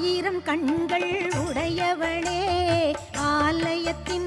ஆயிரம் கண்கள் உடையவளே ஆலயத்தின்